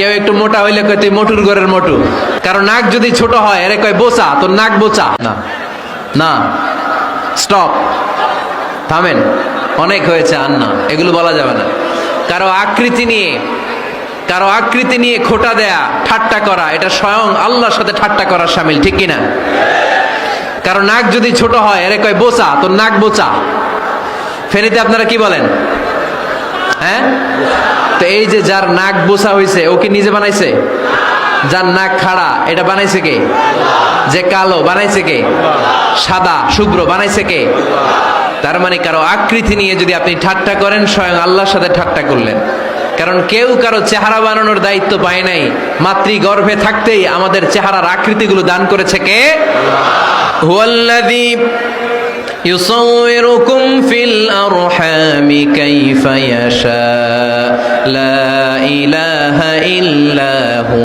কেউ একটু মোটা হইলে কয়, তুই মোটুর ঘরের মোটু। কারণ নাক যদি ছোট হয়, এরে কয় বোচা তোর নাক বোচা। না। না। স্টপ। থামেন। অনেক হয়েছে, আর না। এগুলো বলা যাবে না। কারও আকৃতি নিয়ে, কারও আকৃতি নিয়ে খোটা দেয়া, ঠাট্টা করা, এটা স্বয়ং আল্লাহর সাথে ঠাট্টা করার সামিল, ঠিক কিনা? কারও নাক যদি ছোট হয়, এরে কয় বোচা তোর নাক বোচা। ফেনীতে আপনারা কি বলেন? হ্যাঁ? তো এই যে যার নাক বোসা হয়েছে ও কি নিজে বানাইছে? যার নাক খাড়া, এটা বানাইছে কে? যে কালো, বানাইছে কে? সাদা, শুভ্র, বানাইছে কে? তার মানে কারও আকৃতি নিয়ে যদি আপনি ঠাট্টা করেন, স্বয়ং আল্লাহর সাথে ঠাট্টা করলেন। কারণ কেউ কারও চেহারা বানানোর দায়িত্ব পায় নাই। মাতৃ গর্ভে থাকতেই আমাদের চেহারার আকৃতিগুলো দান করেছে কে? يصوركم في الأرحام كيف يشاء. لا إله إلا هو.